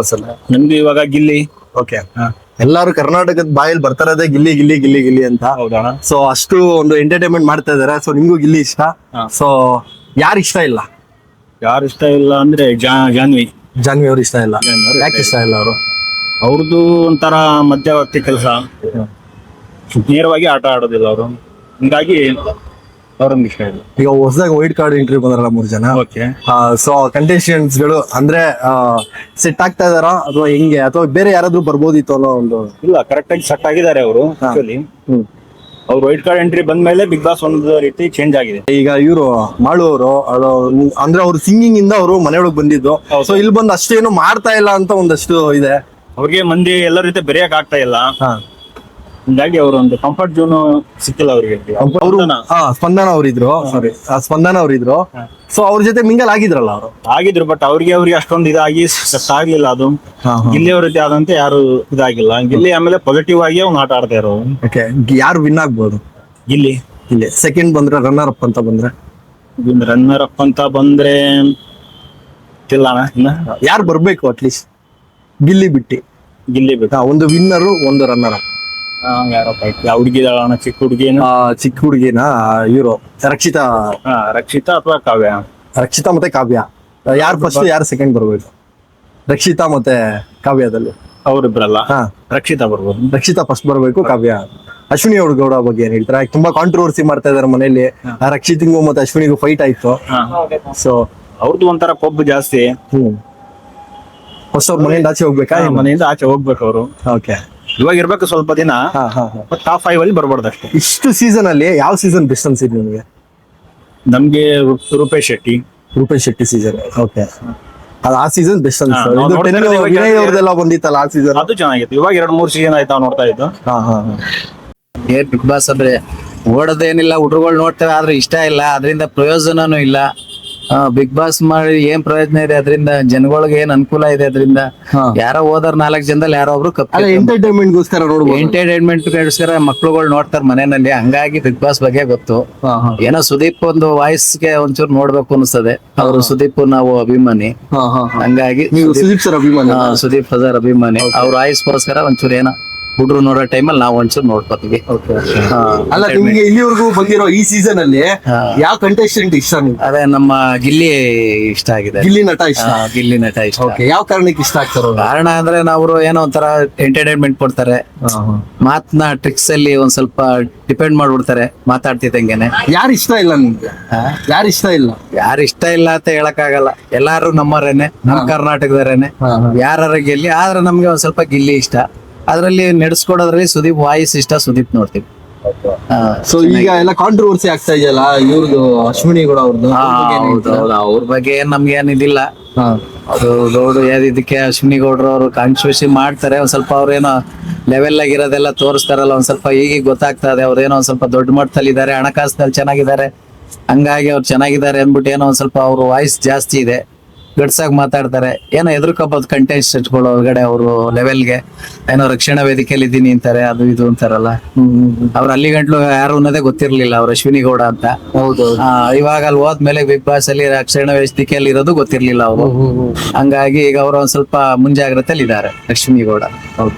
Boss ಅಲ್ಲ? ನಮ್ದು ಇವಾಗ ಗಿಲ್ಲಿ. ಓಕೆ ಎಲ್ಲಾರು ಕರ್ನಾಟಕದ ಬಾಯಲ್ಲಿ ಬರ್ತಾರದೇ ಗಿಲ್ಲಿ ಗಿಲ್ಲಿ ಗಿಲ್ಲಿ ಗಿಲ್ಲಿ ಅಂತ. ಹೌದಾ? ಸೊ ಅಷ್ಟು ಒಂದು ಎಂಟರ್ಟೈನ್ಮೆಂಟ್ ಮಾಡ್ತಾ ಇದಾರೆ. ಸೊ ನಿಮ್ಗೂ ಗಿಲ್ಲಿ ಇಷ್ಟ. ಸೊ ಯಾರು ಇಷ್ಟ ಇಲ್ಲ? ಯಾರು ಇಷ್ಟ ಇಲ್ಲ ಅಂದ್ರೆ ಜಾ ಜಾನ್ವಿ. ಜಾನ್ವಿ ಅವ್ರು ಇಷ್ಟ ಇಲ್ಲ. ಜಾನ್ವಿ ಅವ್ರು ಯಾಕೆ ಇಷ್ಟ ಇಲ್ಲ ಅವರು? ಅವ್ರದ್ದು ಒಂಥರ ಮಧ್ಯವರ್ತಿ ಕೆಲಸ. ನೇರವಾಗಿ ಆಟ ಆಡೋದಿಲ್ಲ ಅವರು. ಹಿಂಗಾಗಿ ಅವ್ರೊಂದು ಈಗ ಹೊಸದಾಗಿ ವೈಟ್ ಕಾರ್ಡ್ ಎಂಟ್ರಿ ಬಂದ್ರಲ್ಲ ಮೂರ್ ಜನ ಓಕೆ ಸೊ ಕಂಟೆಸ್ಟೆಂಟ್ಸ್ಗಳು ಅಂದ್ರೆ ಸೆಟ್ ಆಗ್ತಾ ಇದಾರಾ? ಅಥವಾ ಹೆಂಗೆ? ಅಥವಾ ಬೇರೆ ಯಾರಾದ್ರೂ ಬರ್ಬೋದಿತ್ತು ಅನ್ನೋ ಒಂದು ಇಲ್ಲ ಕರೆಕ್ಟ್ ಆಗಿ ಸೆಟ್ ಆಗಿದ್ದಾರೆ ಅವರು ಆಕ್ಚುಲಿ ಅವ್ರು ವೈಟ್ ಕಾರ್ಡ್ ಎಂಟ್ರಿ ಬಂದ್ಮೇಲೆ ಬಿಗ್ ಬಾಸ್ ಒಂದು ರೀತಿ ಚೇಂಜ್ ಆಗಿದೆ. ಈಗ ಇವರು ಮಾಡುವವರು ಅಂದ್ರೆ ಅವ್ರು ಸಿಂಗಿಂಗ್ ಇಂದ ಅವರು ಮನೆಯೊಳಗೆ ಬಂದಿದ್ದು. ಸೊ ಇಲ್ಲಿ ಬಂದು ಅಷ್ಟೇನು ಮಾಡ್ತಾ ಇಲ್ಲ ಅಂತ ಒಂದಷ್ಟು ಇದೆ. ಅವ್ರಿಗೆ ಮಂದಿ ಎಲ್ಲರ ಜೊತೆ ಬೆರೆಯಕ್ ಆಗ್ತಾ ಇಲ್ಲ. ಹಿಂಗಾಗಿ ಅವ್ರ ಒಂದು ಕಂಫರ್ಟ್ ಝೋನ್ ಸಿಕ್ಕಿಲ್ಲ ಅವ್ರಿಗೆ. ಅವರು ಸ್ಪಂದನ. ಅವರಿದ್ರು. ಸಾರಿ ಸ್ಪಂದನ ಅವರಿದ್ರು. ಸೊ ಅವ್ರ ಜೊತೆ ಮಿಂಗಲ್ ಆಗಿದ್ರಲ್ಲ ಅವರು? ಆಗಿದ್ರು ಬಟ್ ಅವ್ರಿಗೆ ಅವ್ರಿಗೆ ಅಷ್ಟೊಂದು ಇದಾಗಿ ಸೆಟ್ ಆಗ್ಲಿಲ್ಲ ಅದು. ಗಿಲ್ಲಿ ಅವ್ರ ಜೊತೆ ಆದಂತೆ ಯಾರು ಇದಾಗಿಲ್ಲ. ಗಿಲ್ಲಿ ಆಮೇಲೆ ಪಾಸಿಟಿವ್ ಆಗಿ ಅವ್ನು ಆಟ ಆಡ್ತಾ ಇರೋ ಓಕೆ ಯಾರು ವಿನ್ ಆಗ್ಬೋದು? ಗಿಲ್ಲಿ ಇಲ್ಲಿ. ಸೆಕೆಂಡ್ ಬಂದ್ರೆ ರನ್ನರ್ ಅಪ್ ಅಂತ ಬಂದ್ರೆ? ರನ್ನರ್ ಅಪ್ ಅಂತ ಬಂದ್ರೆ ಇಲ್ಲ ಯಾರು ಬರ್ಬೇಕು ಅಟ್ಲೀಸ್ಟ್ ಗಿಲ್ಲಿ ಬಿಟ್ಟಿ. ಗಿಲ್ಲಿ ಬಿಟ್ಟು. ಒಂದು ವಿನ್ನರು ಒಂದು ರನ್ನರ್ ಅಪ್ ಚಿಕ್ಕ ಹುಡುಗಿನ? ಚಿಕ್ಕ ಹುಡುಗಿನ ಇವರು. ರಕ್ಷಿತಾ. ರಕ್ಷಿತಾ ಅಥವಾ ಕಾವ್ಯ? ರಕ್ಷಿತಾ ಮತ್ತೆ ಕಾವ್ಯ. ಯಾರು ಫಸ್ಟ್ ಯಾರು ಸೆಕೆಂಡ್ ಬರ್ಬೇಕು ರಕ್ಷಿತಾ ಮತ್ತೆ ಕಾವ್ಯದಲ್ಲಿ. ಅವ್ರಿಬ್ರಲ್ಲ? ರಕ್ಷಿತಾ ಬರ್ಬೋದು. ರಕ್ಷಿತಾ ಫಸ್ಟ್ ಬರ್ಬೇಕು ಕಾವ್ಯ. ಅಶ್ವಿನಿ ಅವ್ರ ಗೌಡ ಬಗ್ಗೆ ಏನ್ ಹೇಳ್ತಾರೆ? ತುಂಬಾ ಕಾಂಟ್ರವರ್ಸಿ ಮಾಡ್ತಾ ಇದಾರೆ ಮನೆಯಲ್ಲಿ. ರಕ್ಷಿತಿಂಗು ಮತ್ತೆ ಅಶ್ವಿನಿಗೂ ಫೈಟ್ ಆಯ್ತು. ಸೊ ಅವ್ರದ್ದು ಒಂಥರ ಕೊಬ್ಬು ಜಾಸ್ತಿ. ಹ್ಮ್. ಫಸ್ಟ್ ಅವ್ರ ಮನೆಯಿಂದ ಆಚೆ ಹೋಗ್ಬೇಕಾ ಮನೆಯಿಂದ ಆಚೆ ಹೋಗ್ಬೇಕು ಅವರು. ಓಕೆ ಇವಾಗ ಇರ್ಬೇಕು ಸ್ವಲ್ಪ ದಿನ ಹಾ ಹಾ ಟಾಪ್ ಫೈವ್ ಅಲ್ಲಿ ಬರ್ಬಾರ್ದು ಅಷ್ಟೇ. ಇಷ್ಟು ಸೀಸನ್ ಅಲ್ಲಿ ಯಾವ ಸೀಸನ್ ಬೆಸ್ಟ್ ಅನ್ಸಿದ್ ನಿಮಗೆ? ನಮ್ಗೆ ರೂ- ರೂಪೇಶ್ ಶೆಟ್ಟಿ. ರೂಪೇಶ್ ಶೆಟ್ಟಿ ಸೀಸನ್ ಓಕೆ ಅದು ಆ ಸೀಸನ್ ಬೆಸ್ಟ್ ಅನ್ಸ್ತು ನಾವು ಇದು ನೋಡ್ತಾ 10 ಇರೋದು ಇವಾಗ ವಿನಯ್ ಅವ್ರದ್ದೆಲ್ಲ ಬಂದಿತ್ತಲ್ಲ ಆ ಸೀಸನ್ ಅದು ಚೆನ್ನಾಗಿತ್ತು. ಇವಾಗ ಎರಡ್ ಮೂರ್ ಸೀಸನ್ ಆಯ್ತಾ ನೋಡ್ತಾ ಇದ್ದು. ಹಾ ಹಾ ಹಾ. ಏನ್ ಬಿಗ್ ಬಾಸ್ ಅಂದ್ರೆ ಓಡೋದೇನಿಲ್ಲ ಹುಡುಗರು ನೋಡ್ತೇವೆ ಆದ್ರೆ ಇಷ್ಟ ಇಲ್ಲ. ಅದರಿಂದ ಪ್ರಯೋಜನನೂ ಇಲ್ಲ. ಬಿಗ್ ಬಾಸ್ ಮಾಡಿ ಏನ್ ಪ್ರಯೋಜನ ಇದೆ ಅದರಿಂದ ಜನಗಳಿಗೆ ಏನ್ ಅನುಕೂಲ ಇದೆ ಅದರಿಂದ ಯಾರೋ ಹೋದಾರ ನಾಲ್ಕು ಜನದಲ್ಲಿ ಯಾರೋ ಒಬ್ರು ಕಪ್ ಎಂಟರ್ಟೈನ್ಮೆಂಟ್ ಗೋಸ್ಕರ ನೋಡ್ಬೋದು. ಎಂಟರ್ಟೈನ್ಮೆಂಟ್ ಗೋಸ್ಕರ ಮಕ್ಳುಗಳು ನೋಡ್ತಾರೆ ಮನೆಯಲ್ಲಿ. ಹಂಗಾಗಿ ಬಿಗ್ ಬಾಸ್ ಬಗ್ಗೆ ಗೊತ್ತು. ಏನೋ ಸುದೀಪ್ ಒಂದು ವಾಯ್ಸ್ಗೆ ಒಂಚೂರು ನೋಡ್ಬೇಕು ಅನಿಸ್ತದೆ. ಅವರು ಸುದೀಪ್ ನಾವು ಅಭಿಮಾನಿ. ಹಂಗಾಗಿ ಸುದೀಪ್ ಸರ್ ಅಭಿಮಾನಿ. ಸುದೀಪ್ ಸರ್ ಅಭಿಮಾನಿ. ಅವ್ರ ವಾಯ್ಸ್ಗೋಸ್ಕರ ಒಂಚೂರು ಏನೋ ಹುಡುಗರು ನೋಡೋ ಟೈಮಲ್ಲಿ ನಾವು ಒಂಚೂರು ನೋಡ್ಕೋತೀವಿ. ಅಲ್ಲ ನಿಮ್ಗೆ ಇಲ್ಲಿವರೆಗೂ ಬಂದಿರೋ ಈ ಸೀಸನ್ ಅಲ್ಲಿ ಯಾವ ಕಂಟೆಸ್ಟೆಂಟ್ ಇಷ್ಟ ನಿಮ್ಗೆ? ಅದೇ ನಮ್ಮ ಗಿಲ್ಲಿ ಇಷ್ಟ ಆಗಿದೆ. ಗಿಲ್ಲಿ ನಟ ಇಷ್ಟ? ಗಿಲ್ಲಿ ನಟ ಇಷ್ಟ. ಓಕೆ ಯಾವ ಕಾರಣಕ್ಕೆ ಇಷ್ಟ ಆಗ್ತಾರೋ? ಕಾರಣ ಅಂದ್ರೆ ಅವರು ಏನೋ ಒಂಥರ ಎಂಟರ್ಟೈನ್ಮೆಂಟ್ ಕೊಡ್ತಾರೆ. ಮಾತ್ನ ಟ್ರಿಕ್ಸ್ ಅಲ್ಲಿ ಒಂದ್ ಸ್ವಲ್ಪ ಡಿಪೆಂಡ್ ಮಾಡ್ಬಿಡ್ತಾರೆ ಮಾತಾಡ್ತಿದ್ದಂಗೆನೆ. ಯಾರು ಇಷ್ಟ ಇಲ್ಲ ನಿಮ್ಗೆ? ಯಾರು ಇಷ್ಟ ಇಲ್ಲ? ಯಾರು ಇಷ್ಟ ಇಲ್ಲ ಅಂತ ಹೇಳಕ್ ಆಗಲ್ಲ ಎಲ್ಲಾರು ನಮ್ಮವರೇನೆ ನಮ್ಮ ಕರ್ನಾಟಕದವರೇನೆ. ಯಾರ ಗೆಲ್ಲಿ ಆದ್ರೆ ನಮ್ಗೆ ಒಂದ್ ಸ್ವಲ್ಪ ಗಿಲ್ಲಿ ಇಷ್ಟ. ಅದ್ರಲ್ಲಿ ನಡೆಸ್ಕೊಡೋದ್ರಲ್ಲಿ ಸುದೀಪ್ ವಾಯ್ಸ್ ಇಷ್ಟ ಸುದೀಪ್ ನೋಡ್ತೀವಿ. ಸೊ ಈಗ ಎಲ್ಲ ಕಾಂಟ್ರವರ್ಸಿ ಆಗ್ತಾ ಇದೆಯಲ್ಲ ಇವ್ರದ್ದು ಅಶ್ವಿನಿ ಗೌಡ ಅವ್ರದ್ದು ಅವ್ರ ಬಗ್ಗೆ ಏನ್ ನಮ್ಗೆ ಏನ್ ಇದಿಲ್ಲ. ಅದು ಗೌಡ್ರು ಇದಕ್ಕೆ ಅಶ್ವಿನಿ ಗೌಡ್ರು ಅವರು ಕಾಂಟ್ರವರ್ಸಿ ಮಾಡ್ತಾರೆ ಒಂದ್ ಸ್ವಲ್ಪ ಅವ್ರೇನೋ ಲೆವೆಲ್ ಆಗಿರೋದೆಲ್ಲ ತೋರಿಸ್ತಾರಲ್ಲ ಒಂದ್ ಸ್ವಲ್ಪ ಈಗ ಗೊತ್ತಾಗ್ತಾ ಇದೆ ಅವ್ರೇನೋ ಒಂದ್ ಸ್ವಲ್ಪ ದೊಡ್ಡ ಮಟ್ಟದಲ್ಲಿ ಇದಾರೆ ಹಣಕಾಸಿನಲ್ಲಿ ಚೆನ್ನಾಗಿದ್ದಾರೆ ಹಂಗಾಗಿ ಅವ್ರು ಚೆನ್ನಾಗಿದ್ದಾರೆ ಅಂದ್ಬಿಟ್ಟು ಏನೋ ಒಂದ್ ಸ್ವಲ್ಪ ಅವ್ರ ವಾಯ್ಸ್ ಜಾಸ್ತಿ ಇದೆ. ಗಡ್ಸಾಗಿ ಮಾತಾಡ್ತಾರೆ. ಏನೋ ಎದುರ್ಕೋಬೋದು ಕಂಟೆಸ್ಟ್ ಇಟ್ಕೊಳ್ಳೋ ಒಳಗಡೆ ಅವರು ಲೆವೆಲ್ಗೆ ಏನೋ ರಕ್ಷಣಾ ವೇದಿಕೆಯಲ್ಲಿ ಇದ್ದೀನಿ ಅಂತಾರೆ ಅದು ಇದು ಅಂತಾರಲ್ಲ. ಅವ್ರು ಅಲ್ಲಿ ಗಂಟ್ಲು ಯಾರು ಅನ್ನೋದೇ ಗೊತ್ತಿರ್ಲಿಲ್ಲ ಅವ್ರು ಅಶ್ವಿನಿ ಗೌಡ ಅಂತ. ಹೌದು ಇವಾಗ ಅಲ್ಲಿ ಹೋದ್ಮೇಲೆ ಬಿಗ್ ಬಾಸ್ ಅಲ್ಲಿ ರಕ್ಷಣಾ ವೇದಿಕೆಯಲ್ಲಿ ಇರೋದು ಗೊತ್ತಿರ್ಲಿಲ್ಲ ಅವರು. ಹಂಗಾಗಿ ಈಗ ಅವರು ಒಂದ್ ಸ್ವಲ್ಪ ಮುಂಜಾಗ್ರತೆಯಲ್ಲಿ ಇದ್ದಾರೆ ಲಕ್ಷ್ಮೀ ಗೌಡ. ಹೌದು.